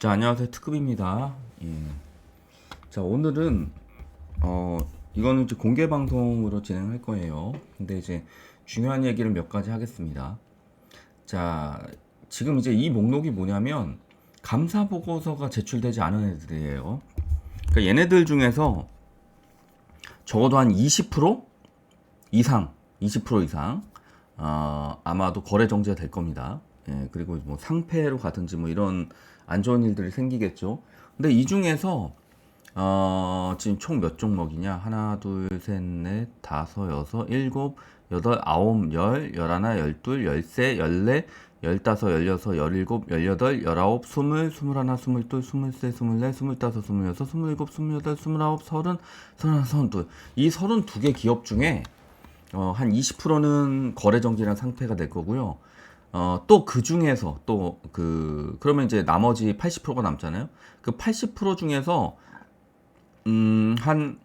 자, 안녕하세요. 특급입니다. 예. 자, 오늘은 어 이거는 이제 공개 방송으로 진행할 거예요. 근데 이제 중요한 얘기를 몇 가지 하겠습니다. 자, 지금 이제 이 목록이 뭐냐면 감사 보고서가 제출되지 않은 애들이에요. 그러니까 얘네들 중에서 적어도 한 20% 이상, 20% 이상 어, 아마도 거래 정지가 될 겁니다. 예, 그리고 뭐 상패로 가든지 뭐 이런 안 좋은 일들이 생기겠죠. 근데 이 중에서 어, 지금 총 몇 종목이냐? 하나, 둘, 셋, 넷, 다섯, 여섯, 일곱, 여덟, 아홉, 열, 열하나, 열둘, 열세, 열네, 열다섯, 열여섯, 열일곱, 열여덟, 열아홉, 스물, 스물하나, 스물둘, 스물세, 스물네, 스물다섯, 스물여섯, 스물일곱, 스물여덟, 스물아홉, 서른, 서른하나, 서른둘. 이 서른두 개 기업 중에 어, 한 20%는 거래 정지란 상태가 될 거고요. 어, 또 그 중에서 또 그 그러면 이제 나머지 80%가 남잖아요. 그 80% 중에서 음, 한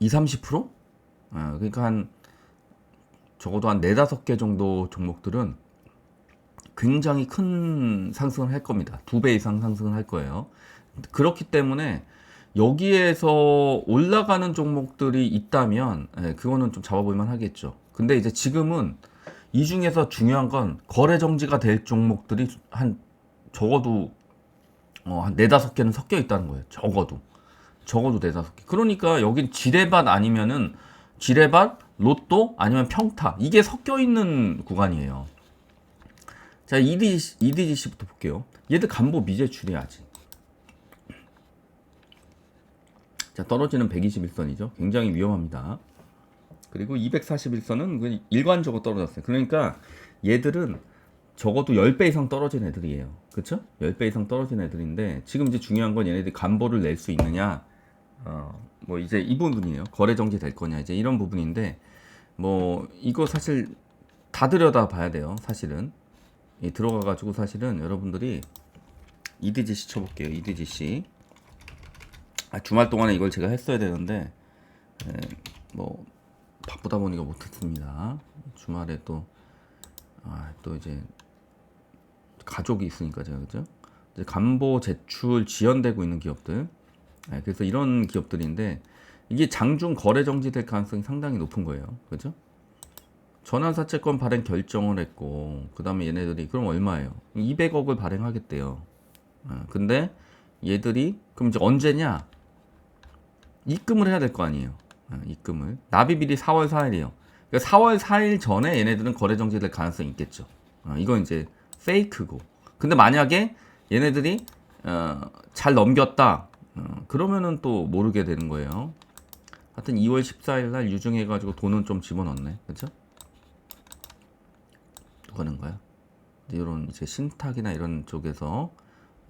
2, 30%? 어, 그러니까 한 적어도 한 4, 5개 정도 종목들은 굉장히 큰 상승을 할 겁니다. 두 배 이상 상승을 할 거예요. 그렇기 때문에 여기에서 올라가는 종목들이 있다면 예, 그거는 좀 잡아볼만 하겠죠. 근데 이제 지금은 이 중에서 중요한 건 거래 정지가 될 종목들이 한 적어도 어, 한 네다섯 개는 섞여 있다는 거예요. 적어도. 적어도 네다섯 개. 그러니까 여긴 지뢰밭 아니면은 지뢰밭, 로또 아니면 평타. 이게 섞여 있는 구간이에요. 자, EDG, EDGC부터 볼게요. 얘들 간보 미제출이 아직. 자, 떨어지는 121선이죠. 굉장히 위험합니다. 그리고 241선은 그 일관적으로 떨어졌어요. 그러니까 얘들은 적어도 10배 이상 떨어진 애들이에요. 그쵸? 10배 이상 떨어진 애들인데 지금 이제 중요한 건 얘네들이 간보를 낼 수 있느냐 어, 뭐 이제 이 부분이에요. 거래 정지 될 거냐 이제 이런 부분인데 뭐 이거 사실 다 들여다 봐야 돼요. 사실은 이 들어가 가지고 사실은 여러분들이 EDGC 쳐볼게요. EDGC 아, 주말 동안에 이걸 제가 했어야 되는데 에, 뭐 바쁘다 보니까 못했습니다. 주말에 또 아, 또 이제 가족이 있으니까 제가 그죠? 이제 간보 제출 지연되고 있는 기업들. 네, 그래서 이런 기업들인데 이게 장중 거래 정지될 가능성이 상당히 높은 거예요. 그죠? 전환사채권 발행 결정을 했고 그 다음에 얘네들이 그럼 얼마예요? 200억을 발행하겠대요. 어, 근데 얘들이 그럼 이제 언제냐? 입금을 해야 될 거 아니에요. 어, 입금을. 납입일이 4월 4일이에요. 그러니까 4월 4일 전에 얘네들은 거래 정지될 가능성이 있겠죠. 어, 이건 이제 페이크고. 근데 만약에 얘네들이 어, 잘 넘겼다. 어, 그러면은 또 모르게 되는 거예요. 하여튼 2월 14일 날 유증해 가지고 돈은 좀 집어넣네. 그렇죠? 거는 거야. 이런 이제 신탁이나 이런 쪽에서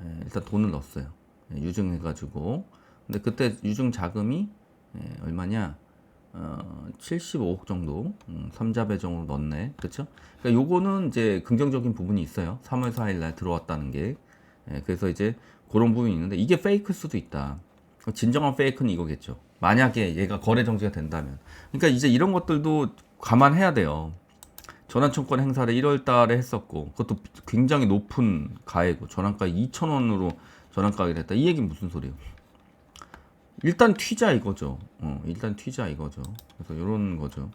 예, 일단 돈을 넣었어요. 예, 유증해 가지고. 근데 그때 유증 자금이 예, 얼마냐? 어, 75억 정도 음, 삼자 배정으로 넣었네. 그렇죠? 그러니까 요거는 이제 긍정적인 부분이 있어요. 3월 4일 날 들어왔다는 게. 예, 그래서 이제 그런 부분이 있는데 이게 페이크일 수도 있다. 진정한 페이크는 이거겠죠. 만약에 얘가 거래 정지가 된다면. 그러니까 이제 이런 것들도 감안해야 돼요. 전환청권 행사를 1월 달에 했었고 그것도 굉장히 높은 가액고 전환가 2,000원으로 전환가게 됐다. 이 얘기는 무슨 소리예요? 일단 튀자 이거죠. 어, 일단 튀자 이거죠. 그래서 이런 거죠.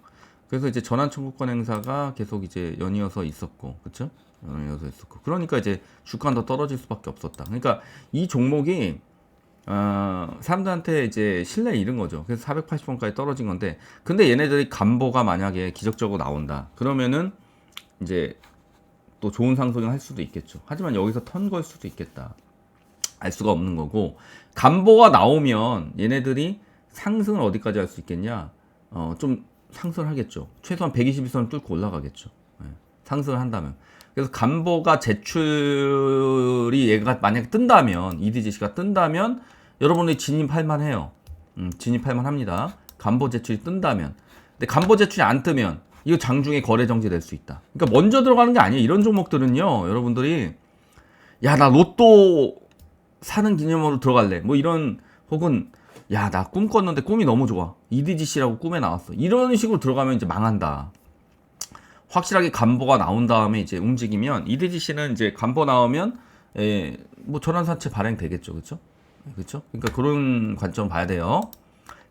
그래서 이제 전환 청구권 행사가 계속 이제 연이어서 있었고, 그렇죠? 연이어서 있었고. 그러니까 이제 주가는 더 떨어질 수밖에 없었다. 그러니까 이 종목이 어, 사람들한테 이제 신뢰 잃은 거죠. 그래서 480원까지 떨어진 건데, 근데 얘네들이 간보가 만약에 기적적으로 나온다. 그러면은 이제 또 좋은 상승을 할 수도 있겠죠. 하지만 여기서 턴 걸 수도 있겠다. 알 수가 없는 거고 간보가 나오면 얘네들이 상승을 어디까지 할 수 있겠냐? 어, 좀 상승을 하겠죠. 최소한 121선을 뚫고 올라가겠죠. 예, 상승을 한다면. 그래서 간보가 제출이 얘가 만약에 뜬다면 EDGC가 뜬다면 여러분들이 진입할 만해요. 음, 진입할 만합니다. 간보 제출이 뜬다면. 근데 간보 제출이 안 뜨면 이거 장중에 거래 정지될 수 있다. 그러니까 먼저 들어가는 게 아니에요. 이런 종목들은요. 여러분들이 야 나 로또 사는 기념으로 들어갈래. 뭐 이런 혹은 야 나 꿈 꿨는데 꿈이 너무 좋아. EDGC라고 꿈에 나왔어. 이런 식으로 들어가면 이제 망한다. 확실하게 간보가 나온 다음에 이제 움직이면 EDGC는 이제 간보 나오면 예, 뭐 전환사채 발행 되겠죠, 그렇죠? 그렇죠? 그러니까 그런 관점 봐야 돼요.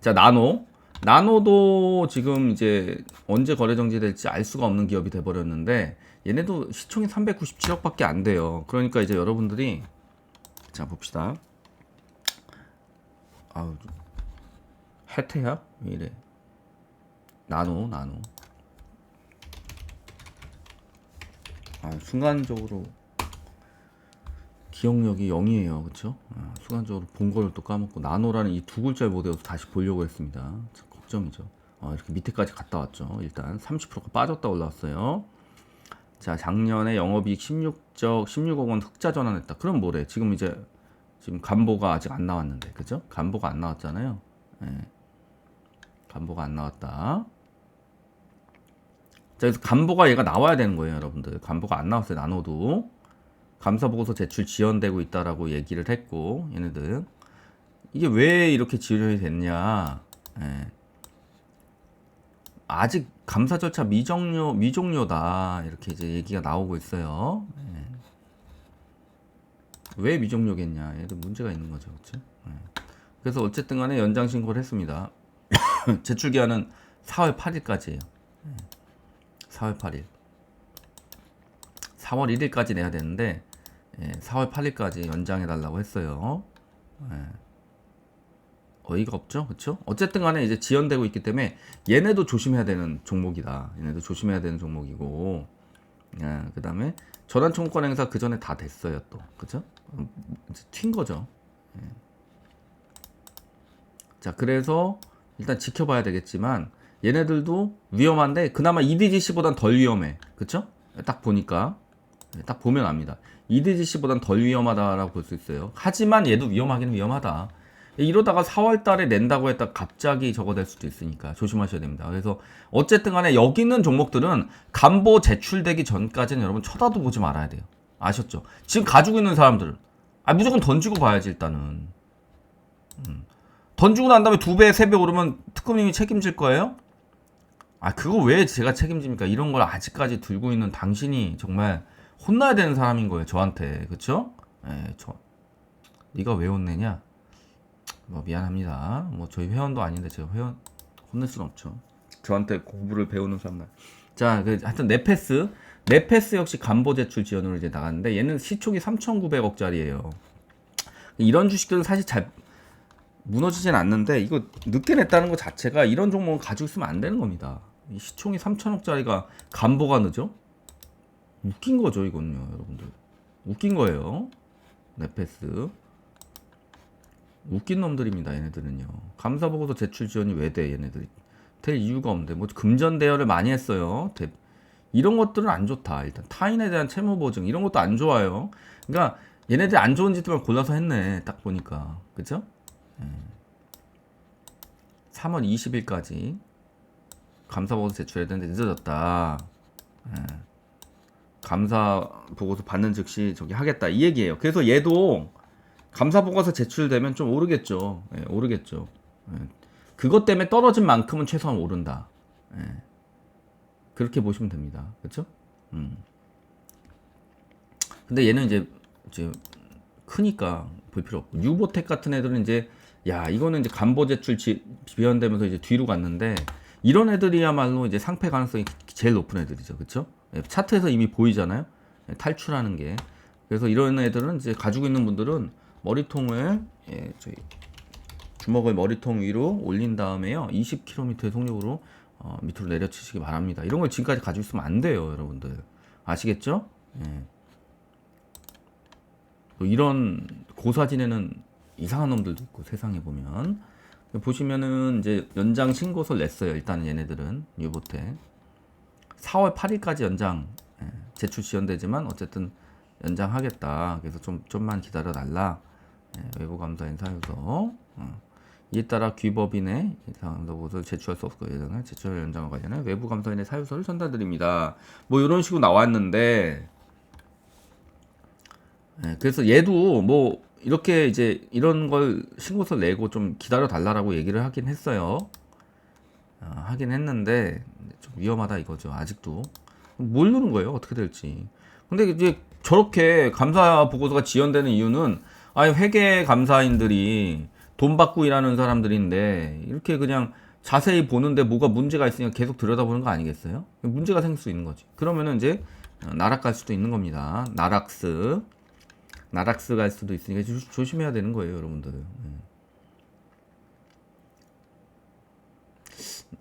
자, 나노. 나노도 지금 이제 언제 거래 정지될지 알 수가 없는 기업이 돼 버렸는데 얘네도 시총이 397억밖에 안 돼요. 그러니까 이제 여러분들이 자 봅시다. 아우 해태야 왜 이래? 나노 나노. 아 순간적으로 기억력이 0이에요. 그쵸? 아, 순간적으로 본 거를 또 까먹고 나노라는 이 두 글자를 못 외워서 다시 보려고 했습니다. 참 걱정이죠. 아, 이렇게 밑에까지 갔다 왔죠. 일단 30%가 빠졌다 올라왔어요. 자, 작년에 영업이익 16적 16억 원 흑자 전환했다. 그럼 뭐래? 지금 이제 지금 간보가 아직 안 나왔는데, 그죠? 간보가 안 나왔잖아요. 예. 간보가 안 나왔다. 자, 그래서 간보가 얘가 나와야 되는 거예요, 여러분들. 간보가 안 나왔어요, 나노도. 감사 보고서 제출 지연되고 있다라고 얘기를 했고, 얘네들. 이게 왜 이렇게 지연이 됐냐? 예. 아직 감사 절차 미종료 미종료다 이렇게 이제 얘기가 나오고 있어요. 예. 왜 미종료겠냐? 얘도 문제가 있는 거죠, 그렇죠? 예. 그래서 어쨌든 간에 연장 신고를 했습니다. 제출 기한은 4월 8일까지예요. 4월 8일. 4월 1일까지 내야 되는데 예, 4월 8일까지 연장해 달라고 했어요. 예. 어이가 없죠, 그렇죠? 어쨌든 간에 이제 지연되고 있기 때문에 얘네도 조심해야 되는 종목이다. 얘네도 조심해야 되는 종목이고, 예, 그다음에 전환 청구권 행사 그 전에 다 됐어요, 또, 그렇죠? 튄 거죠. 예. 자, 그래서 일단 지켜봐야 되겠지만 얘네들도 위험한데 그나마 EDGC보단 덜 위험해, 그렇죠? 딱 보니까 예, 딱 보면 압니다. EDGC보단 덜 위험하다라고 볼 수 있어요. 하지만 얘도 위험하긴 위험하다. 이러다가 4월 달에 낸다고 했다 갑자기 저거 될 수도 있으니까 조심하셔야 됩니다. 그래서 어쨌든 간에 여기 있는 종목들은 간보 제출되기 전까지는 여러분 쳐다도 보지 말아야 돼요. 아셨죠? 지금 가지고 있는 사람들 아 무조건 던지고 봐야지 일단은. 음. 던지고 난 다음에 두 배, 세 배 오르면 특검님이 책임질 거예요? 아 그거 왜 제가 책임집니까? 이런 걸 아직까지 들고 있는 당신이 정말 혼나야 되는 사람인 거예요. 저한테 그렇죠? 예, 저 네가 왜 혼내냐? 뭐 미안합니다. 뭐 저희 회원도 아닌데 제가 회원 혼낼 수는 없죠. 저한테 공부를 배우는 사람들. 자, 그 하여튼 네페스, 네페스 역시 간보 제출 지원으로 이제 나갔는데 얘는 시총이 3,900억짜리예요. 이런 주식들은 사실 잘 무너지진 않는데 이거 늦게 냈다는 것 자체가 이런 종목은 가지고 있으면 안 되는 겁니다. 이 시총이 3천억짜리가 간보가 늦어? 웃긴 거죠, 이건요, 여러분들. 웃긴 거예요. 네페스. 웃긴 놈들입니다, 얘네들은요. 감사 보고서 제출 지원이 왜 돼, 얘네들이. 될 이유가 없는데, 뭐, 금전 대여를 많이 했어요. 대- 이런 것들은 안 좋다. 일단, 타인에 대한 채무 보증, 이런 것도 안 좋아요. 그러니까, 얘네들 안 좋은 짓들만 골라서 했네, 딱 보니까. 그죠? 예. 3월 20일까지 감사 보고서 제출해야 되는데 늦어졌다. 예. 감사 보고서 받는 즉시 저기 하겠다 이 얘기예요. 그래서 얘도 감사 보고서 제출되면 좀 오르겠죠. 예, 오르겠죠. 예. 그것 때문에 떨어진 만큼은 최소한 오른다. 예. 그렇게 보시면 됩니다. 그렇죠? 음. 근데 얘는 이제 이제 크니까 볼 필요 없고 유보텍 같은 애들은 이제 야 이거는 이제 간보 제출 지, 지연되면서 이제 뒤로 갔는데 이런 애들이야말로 이제 상패 가능성이 제일 높은 애들이죠, 그렇죠? 차트에서 이미 보이잖아요, 예, 탈출하는 게. 그래서 이런 애들은 이제 가지고 있는 분들은 머리통을 예, 저희 주먹을 머리통 위로 올린 다음에요, 20km의 속력으로 어, 밑으로 내려치시기 바랍니다. 이런 걸 지금까지 가지고 있으면 안 돼요, 여러분들. 아시겠죠? 예. 또 이런 고사 지내는 이상한 놈들도 있고 세상에 보면 보시면은 이제 연장 신고서를 냈어요. 일단은 얘네들은 유보테 4월 8일까지 연장 예, 제출 지연되지만 어쨌든 연장하겠다. 그래서 좀 좀만 기다려 달라. 예, 외부 감사 인 사유서 어. 이에 따라 귀법인의 이상도고를 제출할 수 없고 예정한 제출 연장과 관련해 외부 감사인의 사유서를 전달드립니다. 뭐 이런 식으로 나왔는데 예, 그래서 얘도 뭐 이렇게 이제 이런 걸 신고서 내고 좀 기다려 달라라고 얘기를 하긴 했어요. 어, 하긴 했는데 좀 위험하다 이거죠. 아직도 모르는 거예요. 어떻게 될지. 근데 이제 저렇게 감사 보고서가 지연되는 이유는 아예 회계 감사인들이 돈 받고 일하는 사람들인데 이렇게 그냥 자세히 보는데 뭐가 문제가 있으니까 계속 들여다보는 거 아니겠어요? 문제가 생길 수 있는 거지. 그러면은 이제 어, 나락 갈 수도 있는 겁니다. 나락스. 나락스 갈 수도 있으니까 조, 조심해야 되는 거예요, 여러분들. 예.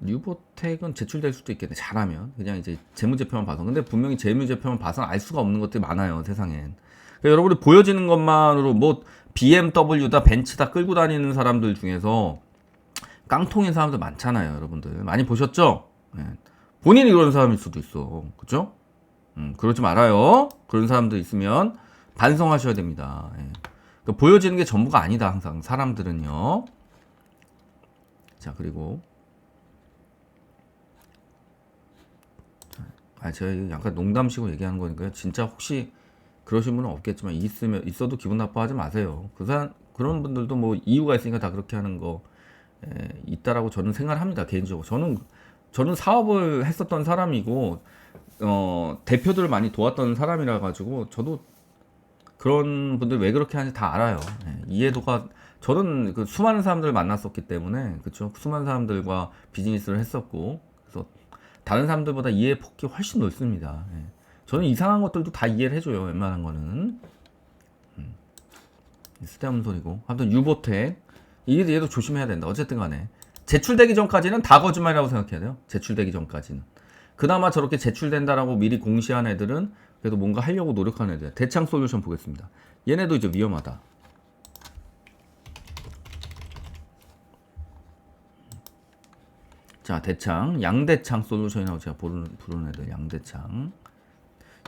뉴보텍은 제출될 수도 있겠네. 잘하면 그냥 이제 재무제표만 봐서. 근데 분명히 재무제표만 봐서는 알 수가 없는 것들이 많아요, 세상엔. 그러니까 여러분이 보여지는 것만으로 뭐 BMW다 벤츠다 끌고 다니는 사람들 중에서 깡통인 사람들 많잖아요, 여러분들. 많이 보셨죠? 예. 본인이 그런 사람일 수도 있어, 그렇죠? 음, 그러지 말아요. 그런 사람들 있으면 반성하셔야 됩니다. 예. 그러니까 보여지는 게 전부가 아니다, 항상 사람들은요. 자, 그리고 아, 제가 약간 농담식으로 얘기하는 거니까요. 진짜 혹시 그러신 분은 없겠지만 있으면 있어도 기분 나빠하지 마세요. 그 사람 그런 분들도 뭐 이유가 있으니까 다 그렇게 하는 거 에, 있다라고 저는 생각을 합니다. 개인적으로 저는 저는 사업을 했었던 사람이고 어, 대표들을 많이 도왔던 사람이라 가지고 저도 그런 분들 왜 그렇게 하는지 다 알아요. 예, 이해도가 저는 그 수많은 사람들을 만났었기 때문에 그렇죠. 수많은 사람들과 비즈니스를 했었고 그래서 다른 사람들보다 이해 폭이 훨씬 넓습니다. 예. 저는 이상한 것들도 다 이해를 해줘요. 웬만한 거는 음. 쓸데없는 소리고. 아무튼 유보텍 이게 얘도 조심해야 된다. 어쨌든 간에 제출되기 전까지는 다 거짓말이라고 생각해야 돼요. 제출되기 전까지는. 그나마 저렇게 제출된다라고 미리 공시한 애들은 그래도 뭔가 하려고 노력하는 애들. 대창 솔루션 보겠습니다. 얘네도 이제 위험하다. 자, 대창, 양대창 솔루션이라고 제가 부르는, 부르는 애들, 양대창.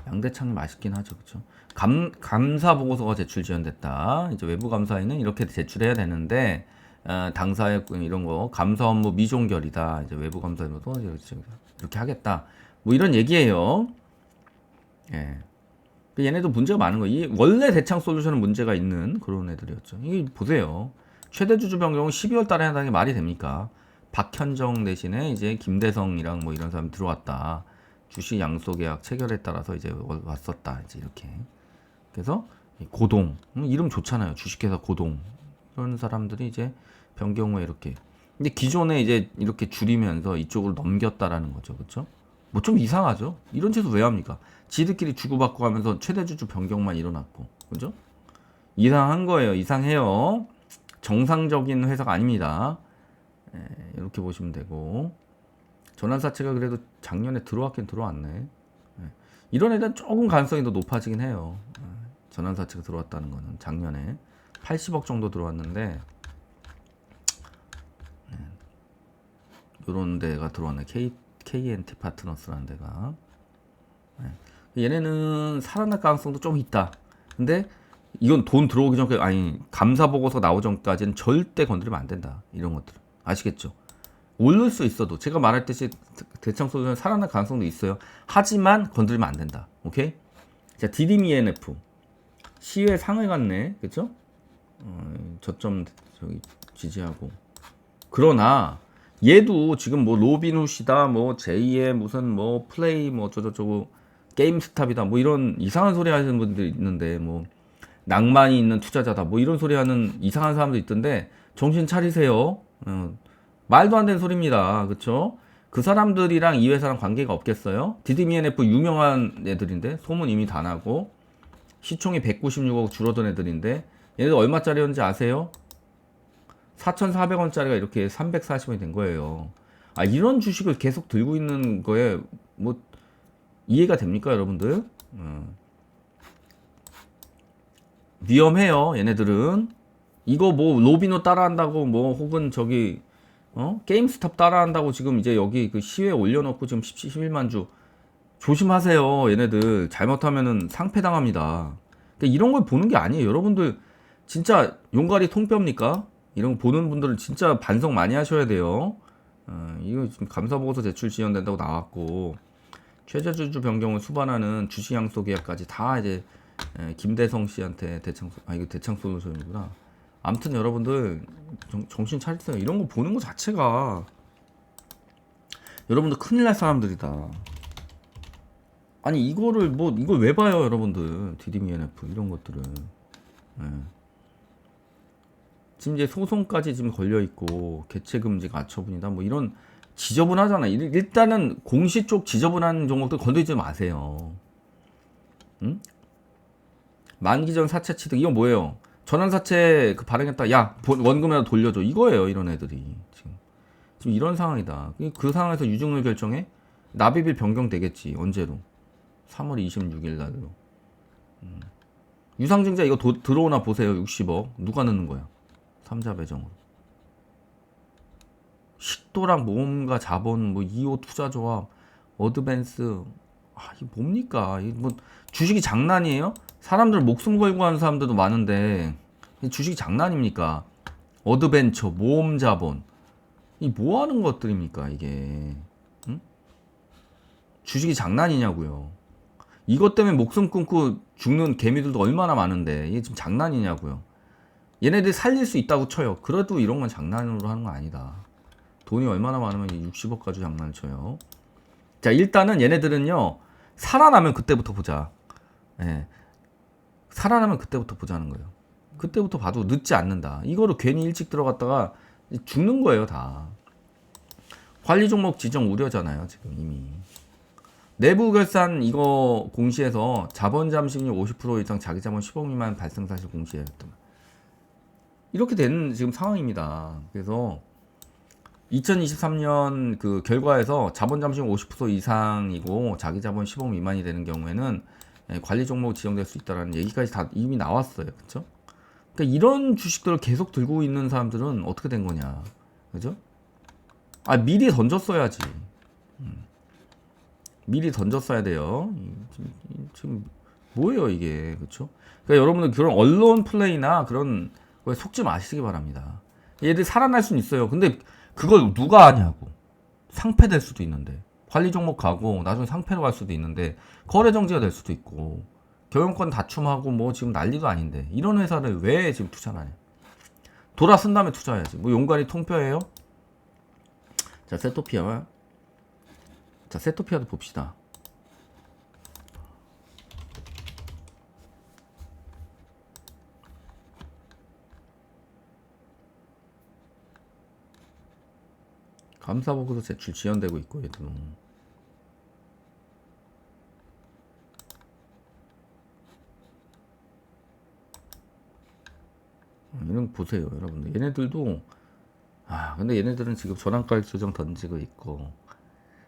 양대창이 맛있긴 하죠, 그쵸? 감, 감사 보고서가 제출 지연됐다. 이제 외부 감사인은 이렇게 제출해야 되는데, 어, 당사의 이런 거, 감사 업무 미종결이다. 이제 외부 감사인도 이렇게, 하겠다. 뭐 이런 얘기예요. 예. 그 얘네도 문제가 많은 거예요. 이 원래 대창 솔루션은 문제가 있는 그런 애들이었죠. 이게 보세요. 최대 주주 변경은 12월 달에 한다는 게 말이 됩니까? 박현정 대신에 이제 김대성이랑 뭐 이런 사람이 들어왔다. 주식 양소 계약 체결에 따라서 이제 왔었다. 이제 이렇게. 그래서 이 고동 음, 이름 좋잖아요. 주식회사 고동 그런 사람들이 이제 변경 후에 이렇게. 근데 기존에 이제 이렇게 줄이면서 이쪽으로 넘겼다라는 거죠. 그렇죠? 뭐 좀 이상하죠. 이런 짓을 왜 합니까? 지들끼리 주고받고 하면서 최대 주주 변경만 일어났고. 그죠? 이상한 거예요. 이상해요. 정상적인 회사가 아닙니다. 예, 이렇게 보시면 되고 전환사채가 그래도 작년에 들어왔긴 들어왔네. 예, 이런 애들은 조금 가능성이 더 높아지긴 해요. 예, 전환사채가 들어왔다는 거는 작년에 80억 정도 들어왔는데 이런 데가 들어왔네. K, KNT 파트너스라는 데가 예, 얘네는 살아날 가능성도 좀 있다. 근데 이건 돈 들어오기 전까지 아니 감사 보고서 나오기 전까지는 절대 건드리면 안 된다. 이런 것들. 아시겠죠? 오를 수 있어도 제가 말했듯이 대창 소주는 살아날 가능성도 있어요. 하지만 건드리면 안 된다. 오케이? 자, 디디미 ENF 시외 상을 갔네, 그렇죠? 어, 저점 저기 지지하고 그러나 얘도 지금 뭐 로빈훗이다, 뭐 제2의 무슨 뭐 플레이 뭐 저저저거 게임스탑이다, 뭐 이런 이상한 소리 하시는 분들 있는데 뭐 낭만이 있는 투자자다, 뭐 이런 소리 하는 이상한 사람도 있던데 정신 차리세요. 어, 말도 안 되는 소리입니다. 그쵸? 그 사람들이랑 이 회사랑 관계가 없겠어요? 디드미엔F 유명한 애들인데 소문 이미 다 나고 시총이 196억 줄어든 애들인데 얘네들 얼마짜리였는지 아세요? 4,400원짜리가 이렇게 340원이 된 거예요. 아 이런 주식을 계속 들고 있는 거에 뭐 이해가 됩니까 여러분들? 음. 위험해요 얘네들은 이거 뭐 로비노 따라한다고 뭐 혹은 저기 어 게임스탑 따라한다고 지금 이제 여기 그 시외 올려놓고 지금 10, 11만 주 조심하세요 얘네들 잘못하면은 상패 당합니다. 근데 이런 걸 보는 게 아니에요 여러분들 진짜 용가리 통뼈입니까? 이런 거 보는 분들은 진짜 반성 많이 하셔야 돼요. 어, 이거 지금 감사 보고서 제출 지연된다고 나왔고 최저주주 변경을 수반하는 주식 양소 계약까지 다 이제 에, 김대성 씨한테 대창 아 이거 대창 솔루션이구나. 아무튼 여러분들 정, 신 차리세요. 이런 거 보는 거 자체가 여러분들 큰일 날 사람들이다. 아니 이거를 뭐 이걸 왜 봐요 여러분들 DDMF 이런 것들을 예. 지금 이제 소송까지 지금 걸려 있고 개체 금지 가처분이다 뭐 이런 지저분하잖아 일- 일단은 공시 쪽 지저분한 종목들 건드리지 마세요 응? 만기 전 사채 취득 이거 뭐예요 전환 사채 그 발행했다 야 본- 원금이라도 돌려줘 이거예요 이런 애들이 지금 지금 이런 상황이다 그- 그 상황에서 유증을 결정해 납입일 변경되겠지 언제로 3월 26일 날로. 음. 유상증자 이거 도- 들어오나 보세요. 60억. 누가 넣는 거야? 삼자 배정으로. 식도락 모험가 자본 뭐 2호 투자 조합 어드밴스 아, 이게 뭡니까? 이게 뭐 주식이 장난이에요? 사람들 목숨 걸고 하는 사람들도 많은데 이 주식이 장난입니까? 어드벤처 모험 자본 이 뭐 하는 것들입니까, 이게? 응? 주식이 장난이냐고요. 이것 때문에 목숨 끊고 죽는 개미들도 얼마나 많은데 이게 지금 장난이냐고요. 얘네들 살릴 수 있다고 쳐요. 그래도 이런 건 장난으로 하는 거 아니다. 돈이 얼마나 많으면 60억 가지고 장난을 쳐요. 자 일단은 얘네들은요 살아나면 그때부터 보자. 예. 살아나면 그때부터 보자는 거예요. 그때부터 봐도 늦지 않는다. 이거를 괜히 일찍 들어갔다가 죽는 거예요 다. 관리 종목 지정 우려잖아요 지금 이미. 내부 결산 이거 공시에서 자본 잠식률 50% 이상 자기 자본 10억 미만 발생 사실 공시했던 이렇게 된 지금 상황입니다. 그래서 2023년 그 결과에서 자본 잠식률 50% 이상이고 자기 자본 10억 미만이 되는 경우에는 예, 관리 종목 지정될 수 있다라는 얘기까지 다 이미 나왔어요. 그렇죠? 그러니까 이런 주식들을 계속 들고 있는 사람들은 어떻게 된 거냐. 그죠? 아, 미리 던졌어야지. 미리 던졌어야 돼요. 이- 지금, 이- 지금 뭐예요 이게 그렇죠? 그러니까 여러분들 그런 언론 플레이나 그런 거에 속지 마시기 바랍니다. 얘들 살아날 수는 있어요. 근데 그걸 누가 하냐고 상패될 수도 있는데 관리 종목 가고 나중에 상패로 갈 수도 있는데 거래 정지가 될 수도 있고 경영권 다툼하고 뭐 지금 난리도 아닌데 이런 회사를 왜 지금 투자를 하냐? 돌아 쓴 다음에 투자해야지. 뭐 용관이 통뼈예요? 자 세토피아 자, 세토피아도 봅시다. 감사보고서 제출 지연되고 있고 얘도 이런 거 보세요 여러분들. 얘네들도 아 근데 얘네들은 지금 전환가액 조정 던지고 있고.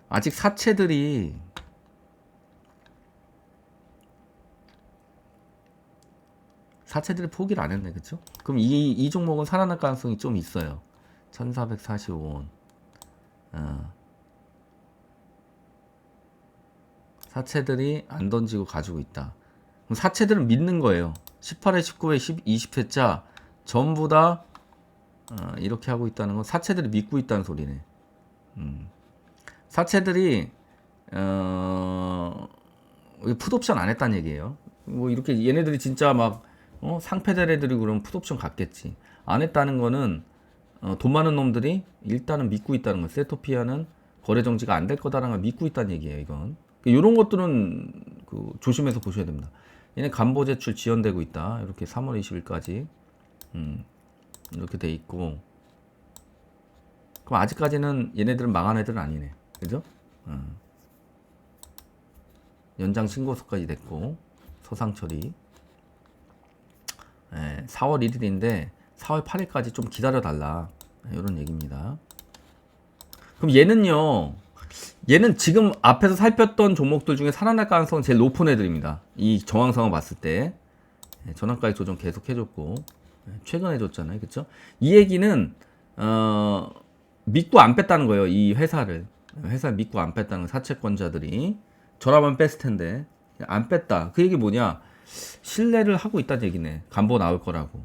아직 사채들이 사채들이 포기를 안 했네 그쵸? 그럼 이, 이 종목은 살아날 가능성이 좀 있어요. 1445원. 어. 사채들이 안 던지고 가지고 있다. 그럼 사채들은 믿는 거예요. 18회 19회 10, 20회차 전부 다 어, 이렇게 하고 있다는 건 사채들이 믿고 있다는 소리네 음. 사채들이 어 풋옵션 안 했다는 얘기예요. 뭐 이렇게 얘네들이 진짜 막 어? 상패될 애들이 그러면 풋옵션 갔겠지. 안 했다는 거는 어, 돈 많은 놈들이 일단은 믿고 있다는 거. 세토피아는 거래 정지가 안 될 거다라는 걸 믿고 있다는 얘기예요. 이건 이런 것들은 그 조심해서 보셔야 됩니다. 얘네 간보 제출 지연되고 있다. 이렇게 3월 20일까지 음, 이렇게 돼 있고 그럼 아직까지는 얘네들은 망한 애들은 아니네. 그죠? 어. 연장 신고서까지 됐고 서상 처리. 예, 4월 1일인데 4월 8일까지 좀 기다려 달라. 이런 얘기입니다. 그럼 얘는요. 얘는 지금 앞에서 살폈던 종목들 중에 살아날 가능성은 제일 높은 애들입니다. 이 정황상을 봤을 때 예, 전환가액 조정 계속 해줬고 예, 최근 해줬잖아요, 그렇죠? 이 얘기는 어, 믿고 안 뺐다는 거예요, 이 회사를. 회사 믿고 안 뺐다는 사채권자들이 저라면 뺐을 텐데 안 뺐다. 그 얘기 뭐냐? 신뢰를 하고 있다는 얘기네. 간보 나올 거라고.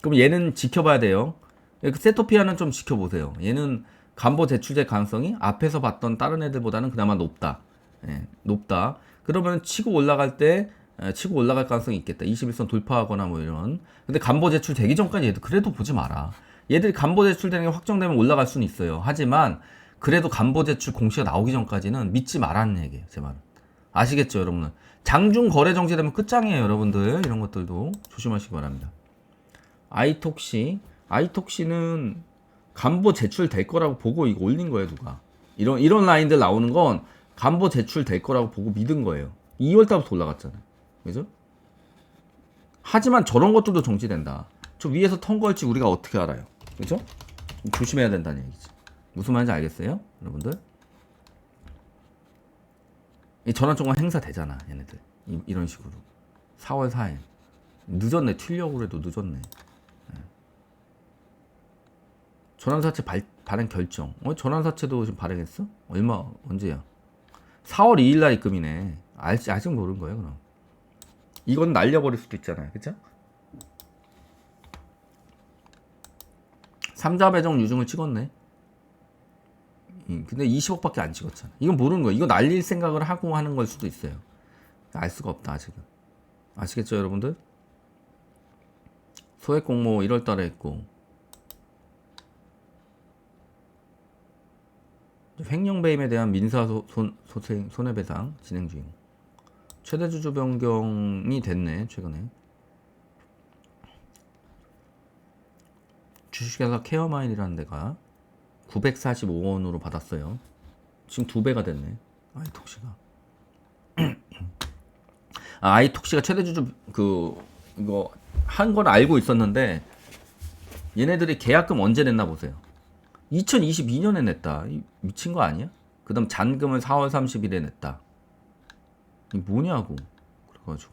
그럼 얘는 지켜봐야 돼요. 그 세토피아는 좀 지켜보세요. 얘는 간보 제출될 가능성이 앞에서 봤던 다른 애들보다는 그나마 높다. 예, 높다. 그러면 치고 올라갈 때 에, 치고 올라갈 가능성이 있겠다. 21선 돌파하거나 뭐 이런. 근데 간보 제출 되기 전까지 얘들 그래도 보지 마라. 얘들이 간보 제출되는 게 확정되면 올라갈 수는 있어요. 하지만 그래도 간보 제출 공시가 나오기 전까지는 믿지 말라는 얘기예요. 제 말은. 아시겠죠, 여러분은? 장중 거래 정지되면 끝장이에요, 여러분들. 이런 것들도 조심하시기 바랍니다. 아이톡시, 아이톡시는 간보 제출될 거라고 보고 이거 올린 거예요, 누가? 이런 이런 라인들 나오는 건 간보 제출될 거라고 보고 믿은 거예요. 2월 달부터 올라갔잖아요. 그죠? 하지만 저런 것들도 정지된다. 저 위에서 턴 걸지 우리가 어떻게 알아요? 그죠? 조심해야 된다는 얘기지. 무슨 말인지 알겠어요? 여러분들? 이 전환종합 행사 되잖아, 얘네들. 이, 런 식으로. 4월 4일. 늦었네. 튀려고 해도 늦었네. 예. 전환사채 발, 발행 결정. 어, 전환사채도 지금 발행했어? 얼마, 언제야? 4월 2일 날 입금이네. 아직, 아직 모르는 거예요, 그럼. 이건 날려버릴 수도 있잖아요. 그죠? 삼자 배정 유증을 찍었네. 음, 근데 20억밖에 안 찍었잖아. 이건 모르는 거야. 이거 날릴 생각을 하고 하는 걸 수도 있어요. 알 수가 없다, 아직은. 아시겠죠, 여러분들? 소액 공모 1월 달에 했고. 횡령 배임에 대한 민사 소, 손, 소생, 손해배상 진행 중. 최대 주주 변경이 됐네, 최근에. 주식회사 케어마인이라는 데가 945원으로 받았어요. 지금 두 배가 됐네. 아이톡시가. 아, 아이톡시가 최대 주주 그 이거 한걸 알고 있었는데 얘네들이 계약금 언제 냈나 보세요. 2022년에 냈다. 이 미친 거 아니야? 그 다음 잔금을 4월 30일에 냈다. 이 뭐냐고. 그래가지고.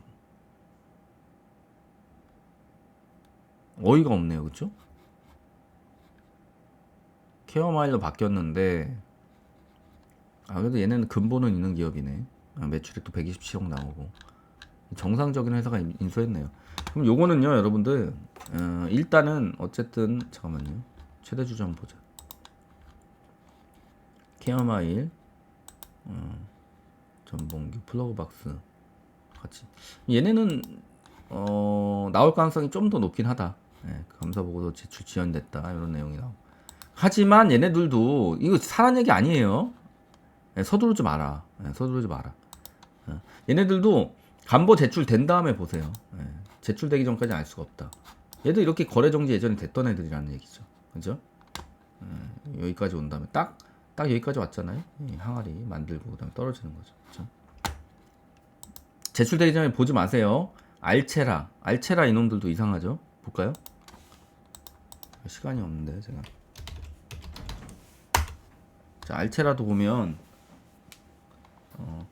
어이가 없네요, 그렇죠? 케어 마일로 바뀌었는데 아 그래도 얘네는 근본은 있는 기업이네. 아, 매출액도 127억 나오고. 정상적인 회사가 인- 인수했네요. 그럼 요거는요 여러분들 어, 일단은 어쨌든 잠깐만요. 최대 주주 한번 보자. 케어 마일 어, 전봉규 플러그박스 같이 얘네는 어, 나올 가능성이 좀 더 높긴 하다 예, 감사 보고도 제출 지연됐다 이런 내용이 나오고 하지만 얘네들도 이거 사람 얘기 아니에요. 예, 서두르지 마라. 예, 서두르지 마라. 예, 얘네들도 간보 제출된 다음에 보세요. 예, 제출되기 전까지 알 수가 없다. 얘도 이렇게 거래 정지 예전에 됐던 애들이라는 얘기죠. 그죠? 예, 여기까지 온 다음에 딱, 딱 여기까지 왔잖아요. 이 항아리 만들고 그다음에 떨어지는 거죠. 그죠? 제출되기 전에 보지 마세요. 알체라, 알체라 이놈들도 이상하죠. 볼까요? 시간이 없는데 제가. 자, 알체라도 보면 어,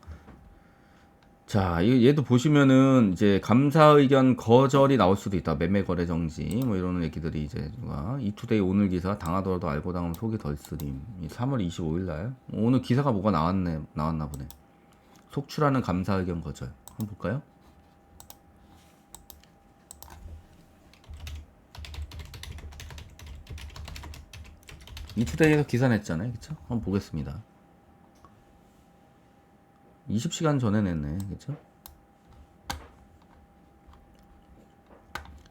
자, 이- 얘도 보시면은 이제 감사 의견 거절이 나올 수도 있다. 매매 거래 정지 뭐 이런 얘기들이 이제 누가 이투데이 오늘 기사 당하더라도 알고 당하면 속이 덜 쓰림. 이 3월 25일 날 오늘 기사가 뭐가 나왔네 나왔나 보네. 속출하는 감사 의견 거절. 한번 볼까요? 이투데이에서 기사 냈잖아요. 그쵸? 한번 보겠습니다. 20시간 전에 냈네. 그쵸?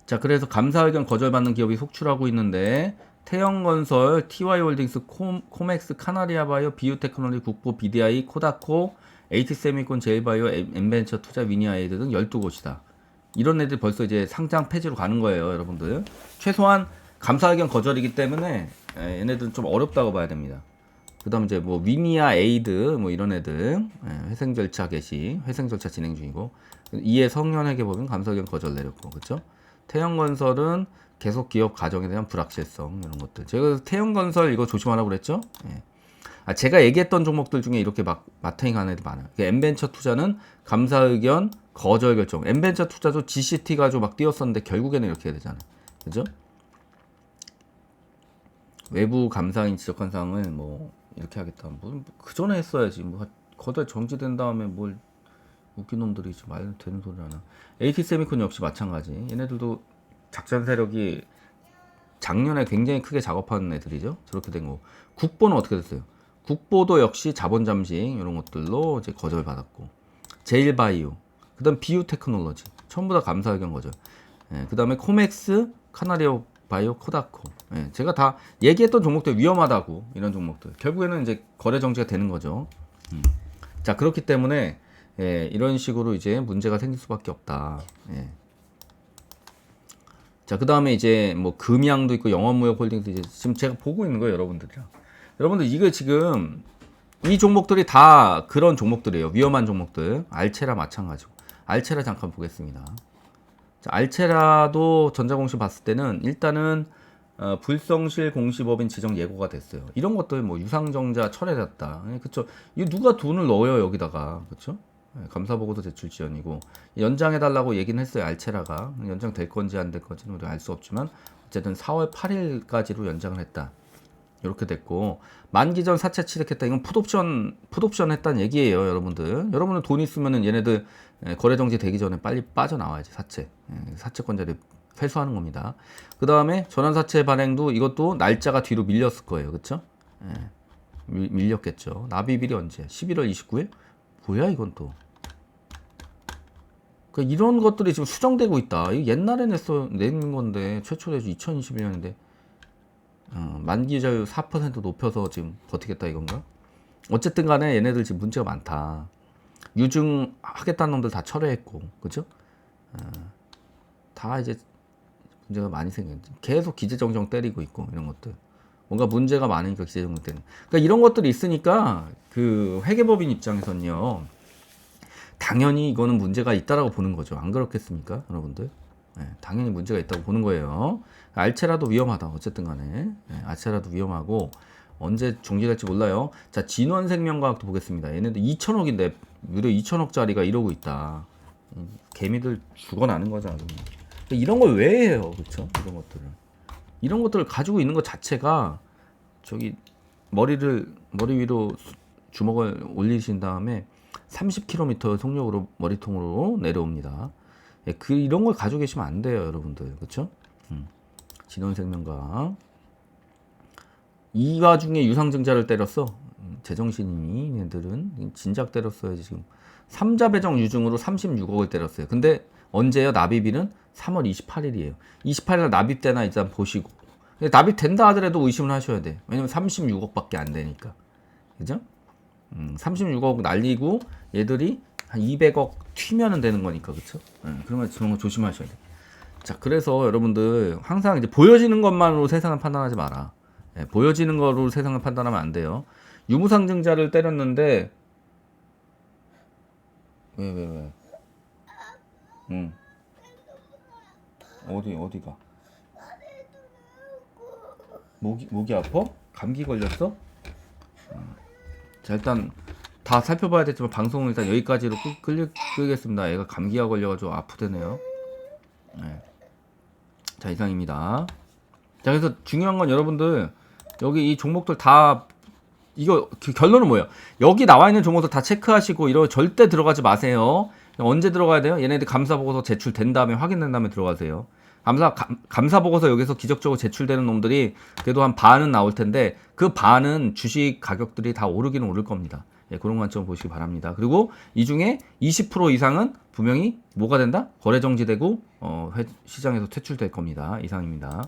자, 그래서 감사 의견 거절받는 기업이 속출하고 있는데 태영건설, TY홀딩스, 콤, 코맥스, 카나리아바이오, 비유테크놀리, 국보, BDI, 코다코, 에이티세미콘, 제일바이오, 엠벤처 투자, 위니아에이드 등 12곳이다. 이런 애들 벌써 이제 상장 폐지로 가는 거예요, 여러분들. 최소한 감사 의견 거절이기 때문에 예, 얘네들은 좀 어렵다고 봐야 됩니다. 그다음 이제 뭐 위니아 에이드 뭐 이런 애들 예, 회생 절차 개시, 회생 절차 진행 중이고 이에 성년회계 법인 감사 의견 거절 내렸고 그렇죠? 태영건설은 계속 기업 가정에 대한 불확실성 이런 것들. 제가 태영건설 이거 조심하라고 그랬죠? 예. 아, 제가 얘기했던 종목들 중에 이렇게 막 마탱이 하는 애들 많아요. 그 엠벤처 투자는 감사 의견 거절 결정. 엠벤처 투자도 GCT 가지고 막 뛰었었는데 결국에는 이렇게 해야 되잖아요. 그죠? 외부 감사인 지적한 사항을 뭐 이렇게 하겠다. 뭐 그 전에 했어야지. 뭐 거절 정지된 다음에 뭘 웃긴 놈들이 지금 말 되는 소리 하나. AT 세미콘 역시 마찬가지. 얘네들도 작전 세력이 작년에 굉장히 크게 작업한 애들이죠. 저렇게 된 거. 국보는 어떻게 됐어요? 국보도 역시 자본 잠식 이런 것들로 이제 거절 받았고. 제일바이오. 그다음 비유테크놀로지. 전부 다 감사 의견 거절. 예, 그다음에 코맥스, 카나리오 바이오, 코다코. 예, 제가 다 얘기했던 종목들 위험하다고 이런 종목들. 결국에는 이제 거래 정지가 되는 거죠. 음. 자 그렇기 때문에 예, 이런 식으로 이제 문제가 생길 수밖에 없다. 예. 자, 그 다음에 이제 뭐 금양도 있고 영업무역 홀딩도 이제 지금 제가 보고 있는 거예요, 여러분들이랑. 여러분들 이거 지금 이 종목들이 다 그런 종목들이에요. 위험한 종목들. 알체라 마찬가지고. 알체라 잠깐 보겠습니다. 자, 알체라도 전자공시 봤을 때는 일단은 어, 불성실 공시법인 지정 예고가 됐어요. 이런 것들 뭐 유상정자 철회됐다. 예, 그쵸? 이거 누가 돈을 넣어요 여기다가 그쵸? 예, 감사보고서 제출 지연이고 연장해 달라고 얘기는 했어요 알체라가 연장 될 건지 안 될 건지는 우리가 알 수 없지만 어쨌든 4월 8일까지로 연장을 했다. 이렇게 됐고 만기 전 사채 취득했다. 이건 풋옵션 풋옵션 했다는 얘기예요, 여러분들. 여러분은 돈 있으면은 얘네들 예, 거래 정지 되기 전에 빨리 빠져나와야지 사채 예, 사채권자들 회수하는 겁니다. 그 다음에 전환사채 발행도 이것도 날짜가 뒤로 밀렸을 거예요, 그렇죠? 예, 밀, 밀렸겠죠. 납입일이 언제? 11월 29일? 뭐야 이건 또? 그 이런 것들이 지금 수정되고 있다. 이거 옛날에 냈어 낸 건데 최초 대주 2021년인데 어, 만기 자유 4% 높여서 지금 버티겠다 이건가? 어쨌든 간에 얘네들 지금 문제가 많다. 유증 하겠다는 놈들 다 철회했고, 그죠? 어, 다 이제 문제가 많이 생겨. 계속 기재정정 때리고 있고 이런 것들. 뭔가 문제가 많으니까 기재정정 때리는. 그러니까 이런 것들이 있으니까 그 회계법인 입장에서는요. 당연히 이거는 문제가 있다라고 보는 거죠. 안 그렇겠습니까, 여러분들? 네, 당연히 문제가 있다고 보는 거예요. 알체라도 위험하다. 어쨌든 간에. 네, 알체라도 위험하고 언제 종지될지 몰라요. 자, 진원생명과학도 보겠습니다. 얘네들 2천억인데 무려 2천억짜리가 이러고 있다. 음, 개미들 죽어나는 거잖아. 이런 걸 왜 해요? 그렇죠? 이런 것들을. 이런 것들을 가지고 있는 것 자체가 저기 머리를 머리 위로 수- 주먹을 올리신 다음에 30km 속력으로 머리통으로 내려옵니다. 예, 그 이런 걸 가지고 계시면 안 돼요, 여러분들. 그렇죠? 음. 진원생명과 이 와중에 유상증자를 때렸어. 음, 제정신이 얘들은 진작 때렸어야지 지금. 삼자 배정 유증으로 36억을 때렸어요. 근데 언제요? 납입일은 3월 28일이에요. 28일 납입 때나 일단 보시고. 납입된다 하더라도 의심을 하셔야 돼. 왜냐면 36억밖에 안 되니까. 그죠? 음, 36억 날리고 얘들이 한 200억 튀면은 되는 거니까 그쵸? 예, 그러면 그런 거 조심하셔야 돼. 자, 그래서 여러분들 항상 이제 보여지는 것만으로 세상을 판단하지 마라. 예, 보여지는 거로 세상을 판단하면 안 돼요. 유무상증자를 때렸는데 왜 왜 왜? 응. 어디 어디가? 목이 목이 아파? 감기 걸렸어? 자 일단 다 살펴봐야 되지만 방송을 일단 여기까지로 끄, 끌, 끄겠습니다. 애가 감기가 걸려가지고 아프대네요. 네. 자 이상입니다. 자 그래서 중요한 건 여러분들 여기 이 종목들 다 이거 그 결론은 뭐예요? 여기 나와 있는 종목들 다 체크하시고 이러 절대 들어가지 마세요. 언제 들어가야 돼요? 얘네들 감사 보고서 제출된 다음에 확인된 다음에 들어가세요. 감사 감, 감사 보고서 여기서 기적적으로 제출되는 놈들이 그래도 한 반은 나올 텐데 그 반은 주식 가격들이 다 오르기는 오를 겁니다. 예, 그런 관점 보시기 바랍니다. 그리고 이 중에 20% 이상은 분명히 뭐가 된다? 거래 정지되고 어, 회- 시장에서 퇴출될 겁니다. 이상입니다.